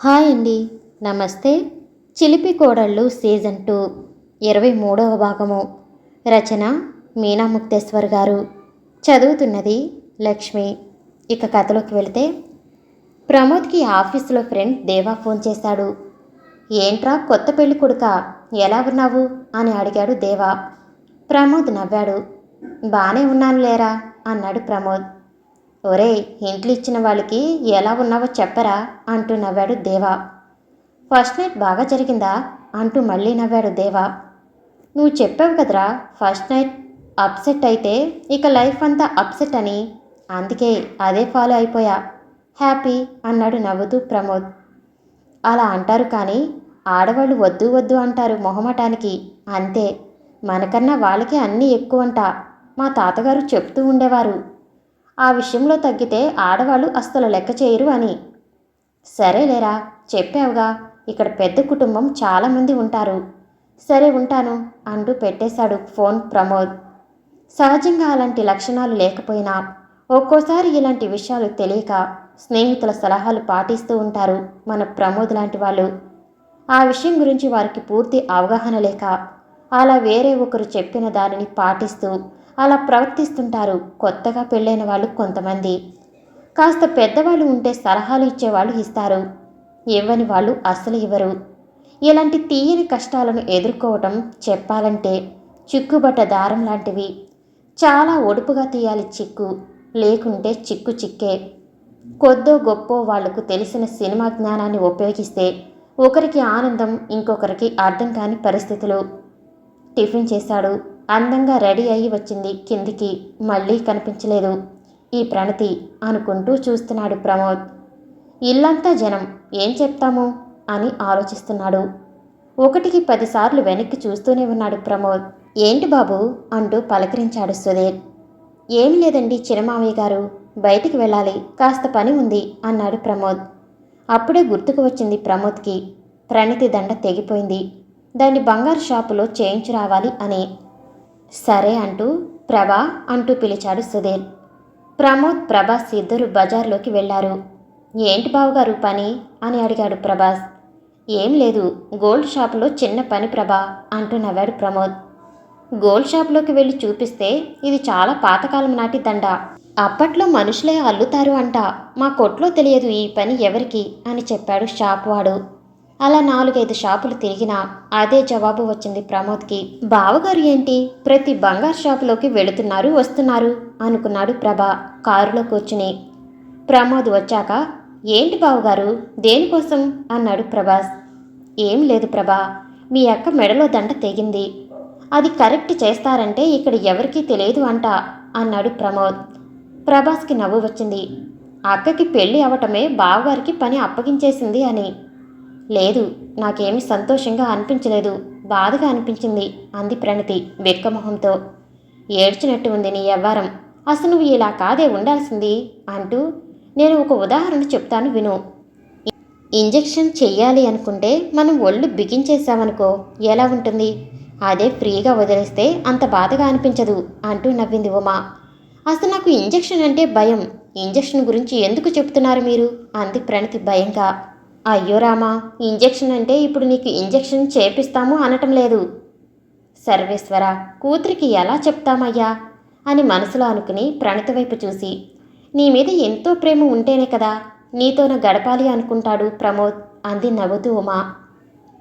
Hi అండి. నమస్తే. చిలిపి కోడళ్ళు సీజన్ టూ ఇరవై మూడవ భాగము. రచన మీనా ముక్తేశ్వర్ గారు. చదువుతున్నది లక్ష్మి. ఇక కథలోకి వెళితే ప్రమోద్కి ఆఫీసులో ఫ్రెండ్ దేవా ఫోన్ చేశాడు. ఏంట్రా కొత్త పెళ్ళి కొడుక? ఎలా ఉన్నావు? అని అడిగాడు దేవా. ప్రమోద్ నవ్వాడు. బాగానే ఉన్నాను లేరా అన్నాడు ప్రమోద్. ఒరే ఇంట్లు ఇచ్చిన వాళ్ళకి ఎలా ఉన్నావో చెప్పరా అంటూ నవ్వాడు దేవా. ఫస్ట్ నైట్ బాగా జరిగిందా అంటూ మళ్ళీ నవ్వాడు దేవా. నువ్వు చెప్పావు కదరా ఫస్ట్ నైట్ అప్సెట్ అయితే ఇక లైఫ్ అంతా అప్సెట్ అని. అందుకే అదే ఫాలో అయిపోయా. హ్యాపీ అన్నాడు నవ్వుతూ ప్రమోద్. అలా అంటారు కానీ ఆడవాళ్ళు వద్దు వద్దు అంటారు మొహమటానికి. అంతే. మనకన్నా వాళ్ళకి అన్నీ ఎక్కువంట. మా తాతగారు చెప్తూ ఉండేవారు. ఆ విషయంలో తగ్గితే ఆడవాళ్ళు అస్సలు లెక్క చేయరు అని. సరేలేరా చెప్పావుగా ఇక్కడ పెద్ద కుటుంబం చాలామంది ఉంటారు. సరే ఉంటాను అంటూ పెట్టేశాడు ఫోన్ ప్రమోద్. సహజంగా అలాంటి లక్షణాలు లేకపోయినా ఒక్కోసారి ఇలాంటి విషయాలు తెలియక స్నేహితుల సలహాలు పాటిస్తూ ఉంటారు మన ప్రమోద్ లాంటి వాళ్ళు. ఆ విషయం గురించి వారికి పూర్తి అవగాహన లేక అలా వేరే ఒకరు చెప్పిన దానిని పాటిస్తూ అలా ప్రవర్తిస్తుంటారు. కొత్తగా పెళ్ళైన వాళ్ళు కొంతమంది. కాస్త పెద్దవాళ్ళు ఉంటే సలహాలు ఇచ్చేవాళ్ళు ఇస్తారు. ఇవ్వని వాళ్ళు అస్సలు ఇవ్వరు. ఇలాంటి తీయని కష్టాలను ఎదుర్కోవటం చెప్పాలంటే చిక్కుబట్ట దారం లాంటివి. చాలా ఒడుపుగా తీయాలి చిక్కు. లేకుంటే చిక్కు చిక్కే. కొద్దో గొప్పో వాళ్ళకు తెలిసిన సినిమా జ్ఞానాన్ని ఉపయోగిస్తే ఒకరికి ఆనందం ఇంకొకరికి అర్థం కాని పరిస్థితులు. టిఫిన్ చేశాడు. అందంగా రెడీ అయ్యి వచ్చింది కిందికి. మళ్ళీ కనిపించలేదు. ఈ ప్రణతి అనుకుంటూ చూస్తున్నాడు ప్రమోద్. ఇల్లంతా జనం ఏం చెప్తాము? అని ఆలోచిస్తున్నాడు. ఒకటికి పదిసార్లు వెనక్కి చూస్తూనే ఉన్నాడు ప్రమోద్. ఏంటి బాబు? అంటూ పలకరించాడు సుధీర్. ఏం లేదండి చిరమావయ్య గారు బయటికి వెళ్ళాలి కాస్త పని ఉంది అన్నాడు ప్రమోద్. అప్పుడే గుర్తుకు వచ్చింది ప్రమోద్కి. ప్రణతి దండ తెగిపోయింది. దాన్ని బంగారు షాపులో చేయించి రావాలి అని సరే అంటూ ప్రభా అంటూ పిలిచాడు సుధీర్. ప్రమోద్ ప్రభాస్ ఇద్దరు బజార్లోకి వెళ్ళారు. ఏంటి బావగారు పని? అని అడిగాడు ప్రభాస్. ఏం లేదు గోల్డ్ షాపులో చిన్న పని ప్రభా అంటూ నవ్వాడు ప్రమోద్. గోల్డ్ షాప్లోకి వెళ్ళి చూపిస్తే ఇది చాలా పాతకాలం నాటి దండ. అప్పట్లో మనుషులే అల్లుతారు అంట. మా కొట్లో తెలియదు ఈ పని ఎవరికి? అని చెప్పాడు షాప్ వాడు అలా నాలుగైదు షాపులు తిరిగినా అదే జవాబు వచ్చింది ప్రమోద్కి. బావగారు ఏంటి? ప్రతి బంగారు షాపులోకి వెళుతున్నారు వస్తున్నారు అనుకున్నాడు ప్రభా కారులో కూర్చుని. ప్రమోద్ వచ్చాక ఏంటి బావగారు? దేనికోసం? అన్నాడు ప్రభాస్. ఏం లేదు ప్రభా మీ అక్క మెడలో దండ తెగింది. అది కరెక్ట్ చేస్తారంటే ఇక్కడ ఎవరికీ తెలియదు అంట అన్నాడు ప్రమోద్. ప్రభాస్కి నవ్వు వచ్చింది. అక్కకి పెళ్ళి అవటమే బావగారికి పని అప్పగించేసింది అని. లేదు నాకేమీ సంతోషంగా అనిపించలేదు. బాధగా అనిపించింది అంది ప్రణతి వెక్కమొహంతో. ఏడ్చినట్టు ఉంది నీ వ్యవహారం అసలు నువ్వు ఇలా కాదే ఉండాల్సింది అంటూ నేను ఒక ఉదాహరణ చెప్తాను విను. ఇంజెక్షన్ చెయ్యాలి అనుకుంటే మనం ఒళ్ళు బిగించేసామనుకో ఎలా ఉంటుంది? అదే ఫ్రీగా వదిలేస్తే అంత బాధగా అనిపించదు అంటూ నవ్వింది ఉమా. అసలు నాకు ఇంజెక్షన్ అంటే భయం. ఇంజెక్షన్ గురించి ఎందుకు చెప్తున్నారు మీరు? అంది ప్రణతి భయంగా. అయ్యో రామా ఇంజెక్షన్ అంటే ఇప్పుడు నీకు ఇంజెక్షన్ చేపిస్తాము అనటం లేదు. సర్వేశ్వర కూతురికి ఎలా చెప్తామయ్యా? అని మనసులో అనుకుని ప్రణతి వైపు చూసి నీ మీద ఎంతో ప్రేమ ఉంటేనే కదా నీతోన గడపాలి అనుకుంటాడు ప్రమోద్ అంది నవ్వుతూ ఉమా.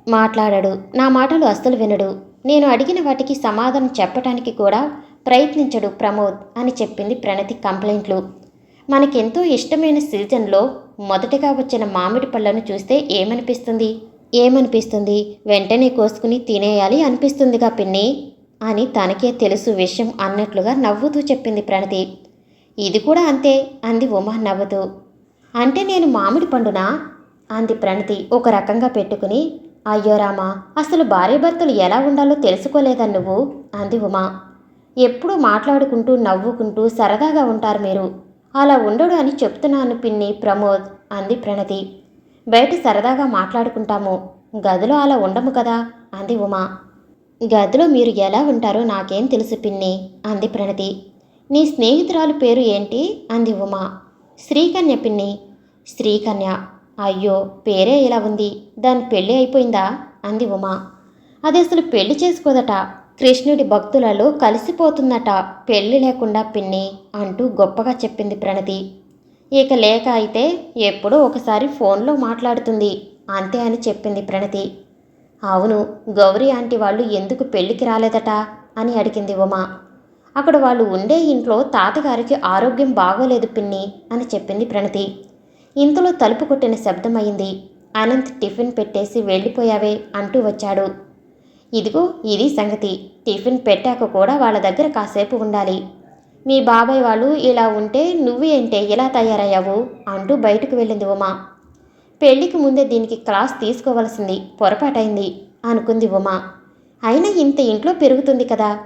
మాట్లాడాడు నా మాటలు అస్సలు వినడు. నేను అడిగిన వాటికి సమాధానం చెప్పటానికి కూడా ప్రయత్నించడు ప్రమోద్ అని చెప్పింది ప్రణతి కంప్లైంట్లు. మనకెంతో ఇష్టమైన సీజన్లో మొదటగా వచ్చిన మామిడి పళ్ళను చూస్తే ఏమనిపిస్తుంది? ఏమనిపిస్తుంది? వెంటనే కోసుకుని తినేయాలి అనిపిస్తుందిగా పిన్ని అని తనకే తెలుసు విషయం అన్నట్లుగా నవ్వుతూ చెప్పింది ప్రణతి. ఇది కూడా అంతే అంది ఉమా నవ్వుతూ. అంటే నేను మామిడి పండునా? అంది ప్రణతి ఒక రకంగా పెట్టుకుని. అయ్యో రామా అసలు భార్యాభర్తలు ఎలా ఉండాలో తెలుసుకోలేదా నువ్వు? అంది ఉమా. ఎప్పుడూ మాట్లాడుకుంటూ నవ్వుకుంటూ సరదాగా ఉంటారు మీరు. అలా ఉండడు అని చెప్తున్నాను పిన్ని ప్రమోద్ అంది ప్రణతి. బయట సరదాగా మాట్లాడుకుంటాము. గదిలో అలా ఉండము కదా అంది ఉమా. గదిలో మీరు ఎలా ఉంటారో నాకేం తెలుసు పిన్ని అంది ప్రణతి. నీ స్నేహితురాలు పేరు ఏంటి? అంది ఉమా. శ్రీకన్య పిన్ని. శ్రీకన్య. అయ్యో పేరే ఇలా ఉంది. దాని పెళ్ళి అయిపోయిందా? అంది ఉమా. అది అసలు పెళ్ళి చేసుకోదట. కృష్ణుడి భక్తులలో కలిసిపోతుందట పెళ్ళి లేకుండా పిన్ని అంటూ గొప్పగా చెప్పింది ప్రణతి. ఇక లేక అయితే ఎప్పుడో ఒకసారి ఫోన్లో మాట్లాడుతుంది అంతే అని చెప్పింది ప్రణతి. అవును గౌరీ ఆంటీ వాళ్ళు ఎందుకు పెళ్ళికి రాలేదట? అని అడిగింది ఉమా. అక్కడ వాళ్ళు ఉండే ఇంట్లో తాతగారికి ఆరోగ్యం బాగోలేదు పిన్ని అని చెప్పింది ప్రణతి. ఇంతలో తలుపు కొట్టిన శబ్దమైంది అనంత్ టిఫిన్ పెట్టేసి వెళ్ళిపోయావే అంటూ వచ్చాడు. ఇదిగో ఇది సంగతి. టిఫిన్ పెట్టాక కూడా వాళ్ళ దగ్గర కాసేపు ఉండాలి. మీ బాబాయ్ వాళ్ళు ఇలా ఉంటే నువ్వు ఏంటే ఇలా తయారయ్యావు? అంటూ బయటకు వెళ్ళింది ఉమా. పెళ్ళికి ముందే దీనికి క్లాస్ తీసుకోవలసింది. పొరపాటైంది అనుకుంది ఉమా. అయినా ఇంత ఇంట్లో పెరుగుతుంది కదా.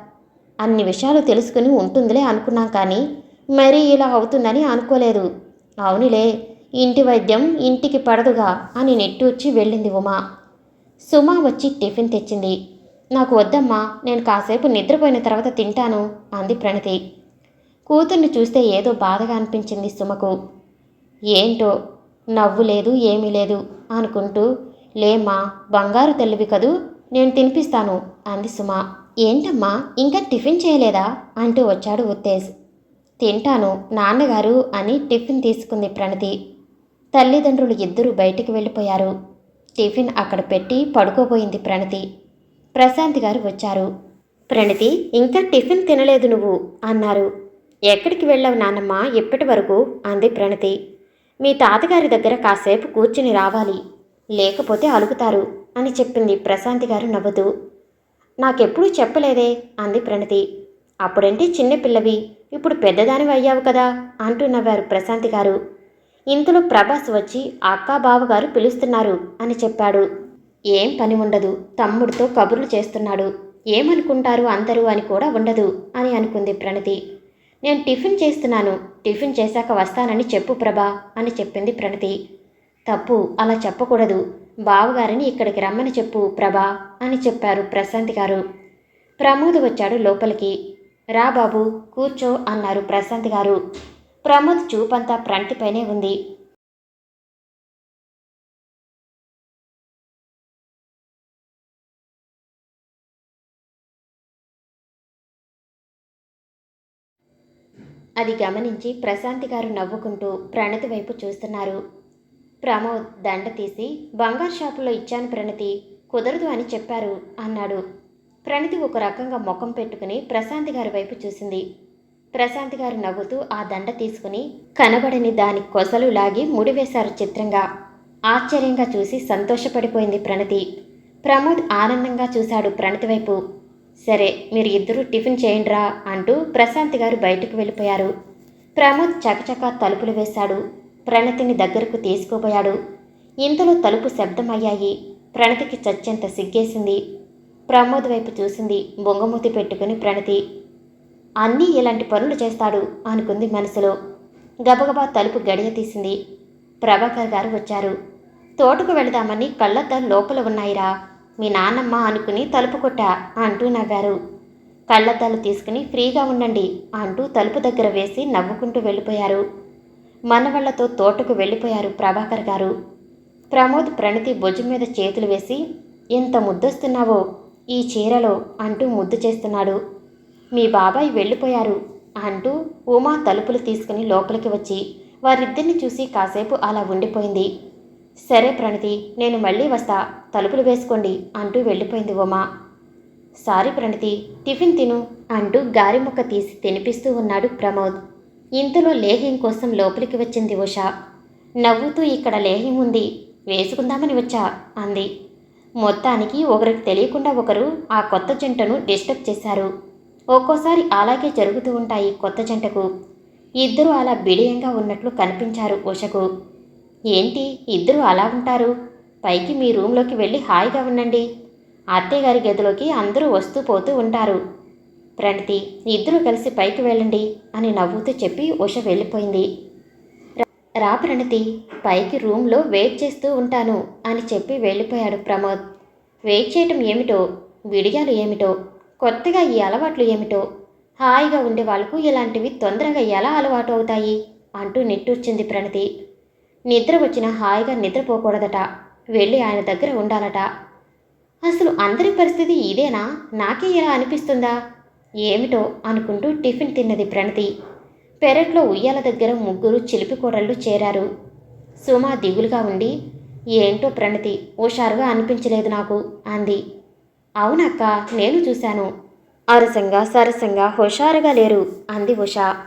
అన్ని విషయాలు తెలుసుకుని ఉంటుందిలే అనుకున్నాం కానీ మరీ ఇలా అవుతుందని అనుకోలేదు. అవునులే ఇంటి వైద్యం ఇంటికి పడదుగా అని నెట్టూర్చి వెళ్ళింది ఉమా. సుమా వచ్చి టిఫిన్ తెచ్చింది. నాకు వద్దమ్మా నేను కాసేపు నిద్రపోయిన తర్వాత తింటాను అంది ప్రణతి. కూతుర్ని చూస్తే ఏదో బాధగా అనిపించింది సుమకు. ఏంటో నవ్వు లేదు ఏమీ లేదు అనుకుంటూ లేమ్మా బంగారు తెల్లివి కదూ నేను తినిపిస్తాను అంది సుమ. ఏంటమ్మా ఇంకా టిఫిన్ చేయలేదా అంటూ వచ్చాడు ఉత్తేజ్. తింటాను నాన్నగారు అని టిఫిన్ తీసుకుంది ప్రణతి. తల్లిదండ్రులు ఇద్దరూ బయటికి వెళ్ళిపోయారు. టిఫిన్ అక్కడ పెట్టి పడుకోబోయింది ప్రణతి. ప్రశాంత్ గారు వచ్చారు. ప్రణతి ఇంకా టిఫిన్ తినలేదు నువ్వు అన్నారు. ఎక్కడికి వెళ్ళావు నాన్నమ్మ ఇప్పటి వరకు? అంది ప్రణతి. మీ తాతగారి దగ్గర కాసేపు కూర్చుని రావాలి. లేకపోతే అలుగుతారు అని చెప్పింది ప్రశాంతి గారు నవ్వుతూ. నాకెప్పుడూ చెప్పలేదే అంది ప్రణతి. అప్పుడంటే చిన్నపిల్లవి ఇప్పుడు పెద్దదానివి అయ్యావు కదా అంటూ నవ్వారు ప్రశాంతి గారు. ఇంతలో ప్రభాస్ వచ్చి అక్కా బావగారు పిలుస్తున్నారు అని చెప్పాడు. ఏం పని ఉండదు తమ్ముడితో కబుర్లు చేస్తున్నాడు. ఏమనుకుంటారు అందరూ అని కూడా ఉండదు అని అనుకుంది ప్రణతి. నేను టిఫిన్ చేస్తున్నాను. టిఫిన్ చేశాక వస్తానని చెప్పు ప్రభా అని చెప్పింది ప్రణతి. తప్పు అలా చెప్పకూడదు. బావగారిని ఇక్కడికి రమ్మని చెప్పు ప్రభా అని చెప్పారు ప్రశాంత్ గారు. ప్రమోద్ వచ్చాడు లోపలికి. రా బాబు కూర్చో అన్నారు ప్రశాంత్ గారు. ప్రమోద్ చూపంతా ప్రంటిపైనే ఉంది. అది గమనించి ప్రశాంతి గారు నవ్వుకుంటూ ప్రణతి వైపు చూస్తున్నారు. ప్రమోద్ దండ తీసి బంగారు షాపులో ఇచ్చాను ప్రణతి కుదరదు అని చెప్పారు అన్నాడు. ప్రణతి ఒక రకంగా ముఖం పెట్టుకుని ప్రశాంతి గారి వైపు చూసింది. ప్రశాంతి గారు నవ్వుతూ ఆ దండ తీసుకుని కనబడని దాని కొసలు లాగి ముడివేశారు చిత్రంగా. ఆశ్చర్యంగా చూసి సంతోషపడిపోయింది ప్రణతి. ప్రమోద్ ఆనందంగా చూశాడు ప్రణతి వైపు. సరే మీరు ఇద్దరూ టిఫిన్ చేయండిరా అంటూ ప్రశాంత్ గారు బయటకు వెళ్ళిపోయారు. ప్రమోద్ చకచకా తలుపులు వేశాడు. ప్రణతిని దగ్గరకు తీసుకుపోయాడు. ఇంతలో తలుపు శబ్దమయ్యాయి. ప్రణతికి చచ్చెంత సిగ్గేసింది. ప్రమోద్ వైపు చూసింది బొంగమూతి పెట్టుకుని ప్రణతి. అన్నీ ఇలాంటి పనులు చేస్తాడు అనుకుంది మనసులో. గబగబా తలుపు గడియ తీసింది. ప్రభాకర్ గారు వచ్చారు. తోటకు వెళదామని కళ్ళద్దాలు లోపల ఉన్నాయిరా. మీ నాన్నమ్మ అనుకుని తలుపు కొట్టా అంటూ నవ్వారు. కళ్ళద్దాలు తీసుకుని ఫ్రీగా ఉండండి అంటూ తలుపు దగ్గర వేసి నవ్వుకుంటూ వెళ్ళిపోయారు. మనవళ్ళతో తోటకు వెళ్ళిపోయారు ప్రభాకర్ గారు. ప్రమోద్ ప్రణతి భుజం మీద చేతులు వేసి ఎంత ముద్దొస్తున్నావో ఈ చీరలో అంటూ ముద్దు చేస్తున్నాడు. మీ బాబాయ్ వెళ్ళిపోయారు అంటూ ఉమా తలుపులు తీసుకుని లోపలికి వచ్చి వారిద్దరిని చూసి కాసేపు అలా ఉండిపోయింది. సరే ప్రణతి నేను మళ్ళీ వస్తా. తలుపులు వేసుకోండి అంటూ వెళ్ళిపోయింది ఉమా. సారీ ప్రణతి టిఫిన్ తిను అంటూ గారి ముక్క తీసి తినిపిస్తూ ఉన్నాడు ప్రమోద్. ఇంతలో లేహ్యం కోసం లోపలికి వచ్చింది ఉష. నవ్వుతూ ఇక్కడ లేహ్యం ఉంది వేసుకుందామని వచ్చా అంది. మొత్తానికి ఒకరికి తెలియకుండా ఒకరు ఆ కొత్త జంటను డిస్టర్బ్ చేశారు. ఒక్కోసారి అలాగే జరుగుతూ ఉంటాయి కొత్త జంటకు. ఇద్దరు అలా బిడియంగా ఉన్నట్లు కనిపించారు ఉషకు. ఏంటి? ఇద్దరు అలా ఉంటారు? పైకి మీ రూమ్లోకి వెళ్ళి హాయిగా ఉండండి. అత్తయ్యగారి గదిలోకి అందరూ వస్తూ పోతూ ఉంటారు. ప్రణతి ఇద్దరూ కలిసి పైకి వెళ్ళండి అని నవ్వుతూ చెప్పి ఉష వెళ్ళిపోయింది. "రా- రా ప్రణతి పైకి రూమ్లో వెయిట్ చేస్తూ ఉంటాను అని చెప్పి వెళ్ళిపోయాడు ప్రమోద్. వెయిట్ చేయటం ఏమిటో? విడిగాలు ఏమిటో? కొత్తగా ఈ అలవాట్లు ఏమిటో? హాయిగా ఉండే వాళ్ళకు ఇలాంటివి తొందరగా ఎలా అలవాటు అవుతాయి? అంటూ నిట్టూర్చింది ప్రణతి. నిద్ర వచ్చిన హాయిగా నిద్రపోకూడదట. వెళ్ళి ఆయన దగ్గర ఉండాలట. అసలు అందరి పరిస్థితి ఇదేనా? నాకే ఇలా అనిపిస్తుందా? ఏమిటో అనుకుంటూ టిఫిన్ తిన్నది ప్రణతి. పెరట్లో ఉయ్యాల దగ్గర ముగ్గురు చిలిపి కోడళ్ళు చేరారు. సుమ దిగులుగా ఉండి ఏంటో ప్రణతి హుషారుగా అనిపించలేదు నాకు అంది. అవునక్క నేను చూశాను. అరసంగా సరసంగా హుషారుగా లేరు అంది ఉషా.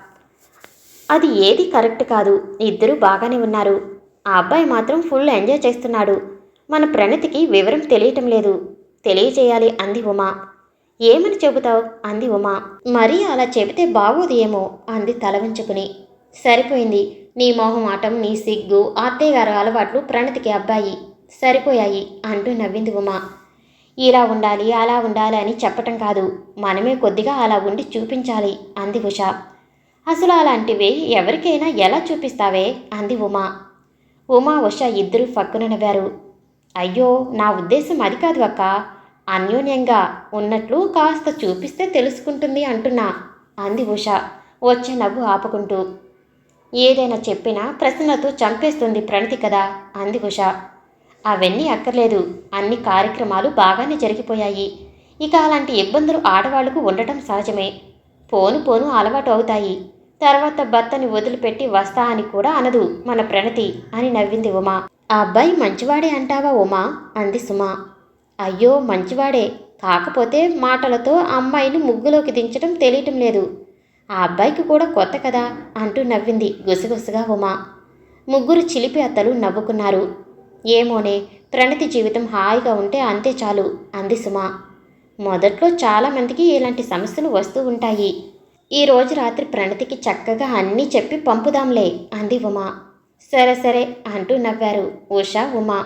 అది ఏది కరెక్ట్ కాదు. ఇద్దరు బాగానే ఉన్నారు. ఆ అబ్బాయి మాత్రం ఫుల్ ఎంజాయ్ చేస్తున్నాడు. మన ప్రణతికి వివరం తెలియటం లేదు. తెలియచేయాలి అంది ఉమా. ఏమని చెబుతావు? అంది ఉమా. మరీ అలా చెబితే బాగోదు ఏమో అంది తల వంచుకుని. సరిపోయింది. నీ మొహమాటం నీ సిగ్గు అత్తయ్యగారు అలవాట్లు ప్రణతికి అబ్బాయి. సరిపోయాయి అంటూ నవ్వింది ఉమా. ఇలా ఉండాలి అలా ఉండాలి అని చెప్పటం కాదు. మనమే కొద్దిగా అలా ఉండి చూపించాలి అంది ఉషా. అసలు అలాంటివి ఎవరికైనా ఎలా చూపిస్తావే? అంది ఉమా. ఉమా ఉష ఇద్దరూ ఫక్కున నవ్వారు. అయ్యో నా ఉద్దేశం అది కాదు అక్క. అన్యోన్యంగా ఉన్నట్లు కాస్త చూపిస్తే తెలుసుకుంటుంది అంటున్నా అంది ఉష వచ్చే నవ్వు ఆపుకుంటూ. ఏదైనా చెప్పినా ప్రశ్నలతో చంపేస్తుంది ప్రణతి కదా అంది ఉష. అవన్నీ అక్కర్లేదు. అన్ని కార్యక్రమాలు బాగానే జరిగిపోయాయి. ఇక అలాంటి ఇబ్బందులు ఆడవాళ్ళకు ఉండటం సహజమే. పోను పోను అలవాటు అవుతాయి. తర్వాత భర్తని వదిలిపెట్టి వస్తా అని కూడా అనదు మన ప్రణతి అని నవ్వింది ఉమా. ఆ అబ్బాయి మంచివాడే అంటావా ఉమా? అంది సుమా. అయ్యో మంచివాడే. కాకపోతే మాటలతో అమ్మాయిని ముగ్గులోకి దించడం తెలియటం లేదు. ఆ అబ్బాయికి కూడా కొత్త కదా అంటూ నవ్వింది గుసగుసగా ఉమా. ముగ్గురు చిలిపి అత్తలు నవ్వుకున్నారు. ఏమోనే ప్రణతి జీవితం హాయిగా ఉంటే అంతే చాలు అంది సుమా. మొదట్లో చాలామందికి ఇలాంటి సమస్యలు వస్తూ ఉంటాయి. ఈరోజు రాత్రి ప్రణతికి చక్కగా అన్నీ చెప్పి పంపుదాంలే అంది ఉమా. సరే సరే అంటూ నవ్వారు ఉషా ఉమా.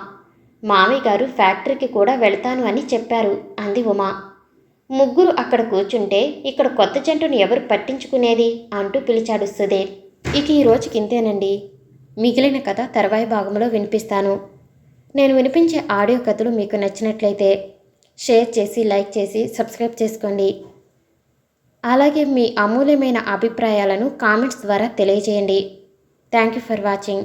మామయ్య గారు ఫ్యాక్టరీకి కూడా వెళ్తాను అని చెప్పారు అంది ఉమా. ముగ్గురు అక్కడ కూర్చుంటే ఇక్కడ కొత్త జంటును ఎవరు పట్టించుకునేది? అంటూ పిలిచాడు సుధీర్. ఇక ఈరోజు కింతేనండి మిగిలిన కథ తర్వాయి భాగంలో వినిపిస్తాను. నేను వినిపించే ఆడియో కథలు మీకు నచ్చినట్లయితే షేర్ చేసి లైక్ చేసి సబ్స్క్రైబ్ చేసుకోండి. అలాగే మీ అమూల్యమైన అభిప్రాయాలను కామెంట్స్ ద్వారా తెలియజేయండి. Thank you for watching